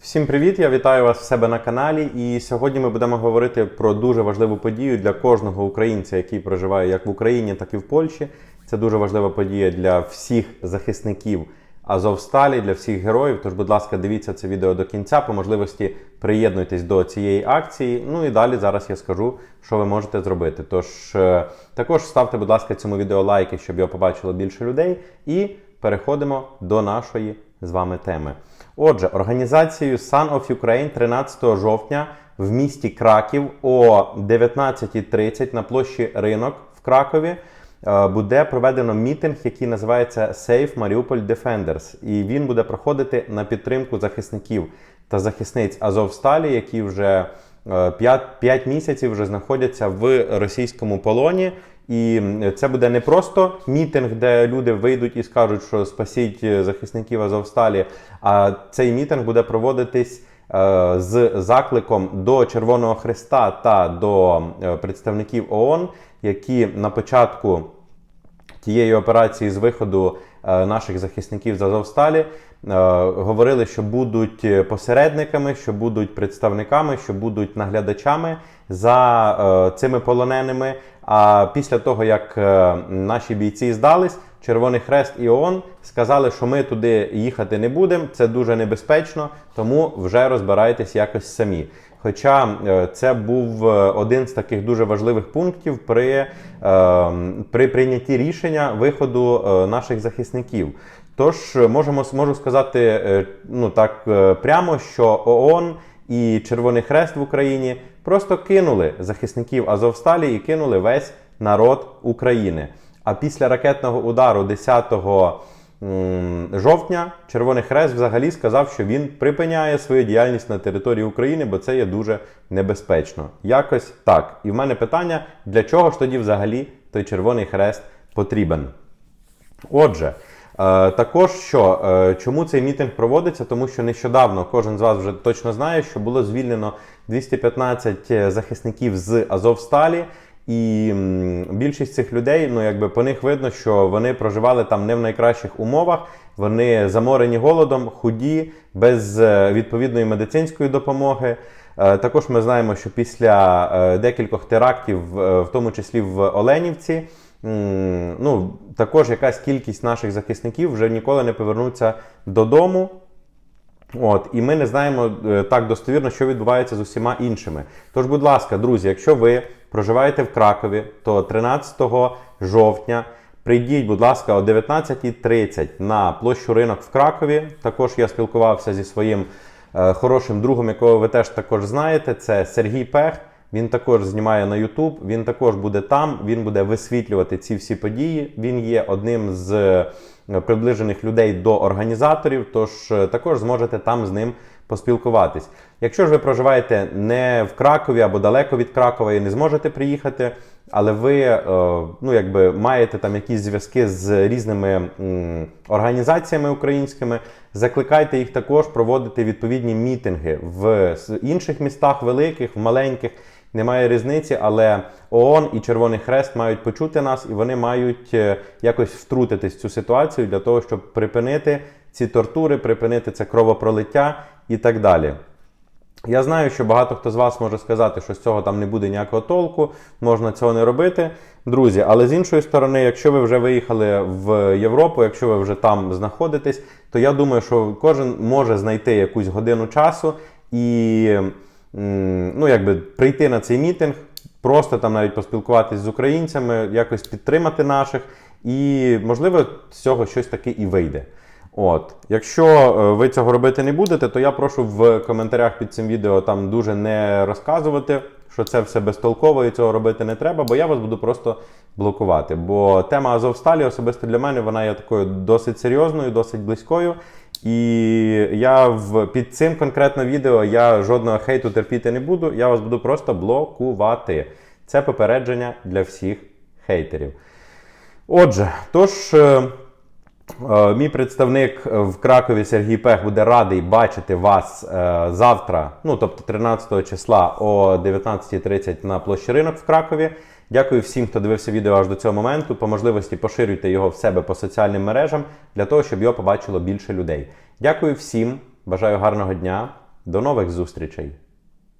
Всім привіт! Я вітаю вас в себе на каналі. І сьогодні ми будемо говорити про дуже важливу подію для кожного українця, який проживає як в Україні, так і в Польщі. Це дуже важлива подія для всіх захисників Азовсталі, для всіх героїв. Тож, будь ласка, дивіться це відео до кінця. По можливості приєднуйтесь до цієї акції. Ну і далі зараз я скажу, що ви можете зробити. Тож е, також ставте, будь ласка, цьому відео лайки, щоб його побачило більше людей. І переходимо до нашої з вами теми. Отже, організацією Sun of Ukraine 13 жовтня в місті Краків о 19.30 на площі Ринок в Кракові е, буде проведено мітинг, який називається Save Mariupol Defenders. І він буде проходити на підтримку захисників та захисниць Азовсталі, які вже 5, 5 місяців вже знаходяться в російському полоні. І це буде не просто мітинг, де люди вийдуть і скажуть, що спасіть захисників Азовсталі. А цей мітинг буде проводитись е, з закликом до Червоного Христа та до е, представників ООН, які на початку тієї операції з виходу е, наших захисників з Азовсталі е, говорили, що будуть посередниками, що будуть представниками, що будуть наглядачами за е, цими полоненими. А після того, як е, наші бійці здались, Червоний Хрест і ООН сказали, що ми туди їхати не будемо, це дуже небезпечно, тому вже розбирайтесь якось самі. Хоча е, це був е, один з таких дуже важливих пунктів при, е, при прийнятті рішення виходу наших захисників. Тож можемо можу сказати ну так прямо, що ООН і Червоний Хрест в Україні просто кинули захисників Азовсталі і кинули весь народ України. А після ракетного удару 10 м, жовтня Червоний Хрест взагалі сказав, що він припиняє свою діяльність на території України, бо це є дуже небезпечно. Якось так. І в мене питання: для чого ж тоді взагалі той Червоний Хрест потрібен? Отже, е, також що, е, чому цей мітинг проводиться? Тому що нещодавно кожен з вас вже точно знає, що було звільнено 215 захисників з Азовсталі. І більшість цих людей, ну якби по них видно, що вони проживали там не в найкращих умовах. Вони заморені голодом, худі, без е, відповідної медицинської допомоги. Е, Також ми знаємо, що після е, декількох терактів, в тому числі в Оленівці, ну також якась кількість наших захисників вже ніколи не повернуться додому. От, і ми не знаємо е, так достовірно, що відбувається з усіма іншими. Тож, будь ласка, друзі, якщо ви проживаєте в Кракові, то 13 жовтня прийдіть, будь ласка, о 19.30 на площу ринок в Кракові. Також я спілкувався зі своїм е, хорошим другом, якого ви теж також знаєте. Це Сергій Пех. Він також знімає на YouTube, він також буде там, він буде висвітлювати ці всі події. Він є одним з е, приближених людей до організаторів, тож е, також зможете там з ним поспілкуватись. Якщо ж ви проживаєте не в Кракові або далеко від Кракова і не зможете приїхати, але ви е, ну, якби маєте там якісь зв'язки з різними організаціями українськими, закликайте їх також проводити відповідні мітинги в інших містах, великих, в маленьких. Немає різниці, але ООН і Червоний Хрест мають почути нас, і вони мають е, якось втрутитись в цю ситуацію для того, щоб припинити ці тортури, припинити це кровопролиття і так далі. Я знаю, що багато хто з вас може сказати, що з цього там не буде ніякого толку, можна цього не робити. Друзі, але з іншої сторони, якщо ви вже виїхали в Європу, якщо ви вже там знаходитесь, то я думаю, що кожен може знайти якусь годину часу і ну, якби, прийти на цей мітинг, просто там навіть поспілкуватись з українцями, якось підтримати наших, і можливо з цього щось таке і вийде. От, якщо е, ви цього робити не будете, то я прошу в коментарях під цим відео там дуже не розказувати, що це все безтолково і цього робити не треба, бо я вас буду просто блокувати. Бо тема Азовсталі особисто для мене вона є такою досить серйозною, досить близькою. І я в під цим конкретно відео я жодного хейту терпіти не буду. Я вас буду просто блокувати. Це попередження для всіх хейтерів. Отже, тож. Е, Мій представник в Кракові Сергій Пех буде радий бачити вас е, завтра, ну тобто 13 числа о 19.30 на площі ринок в Кракові. Дякую всім, хто дивився відео аж до цього моменту. По можливості поширюйте його в себе по соціальним мережам для того, щоб його побачило більше людей. Дякую всім, бажаю гарного дня До нових зустрічей!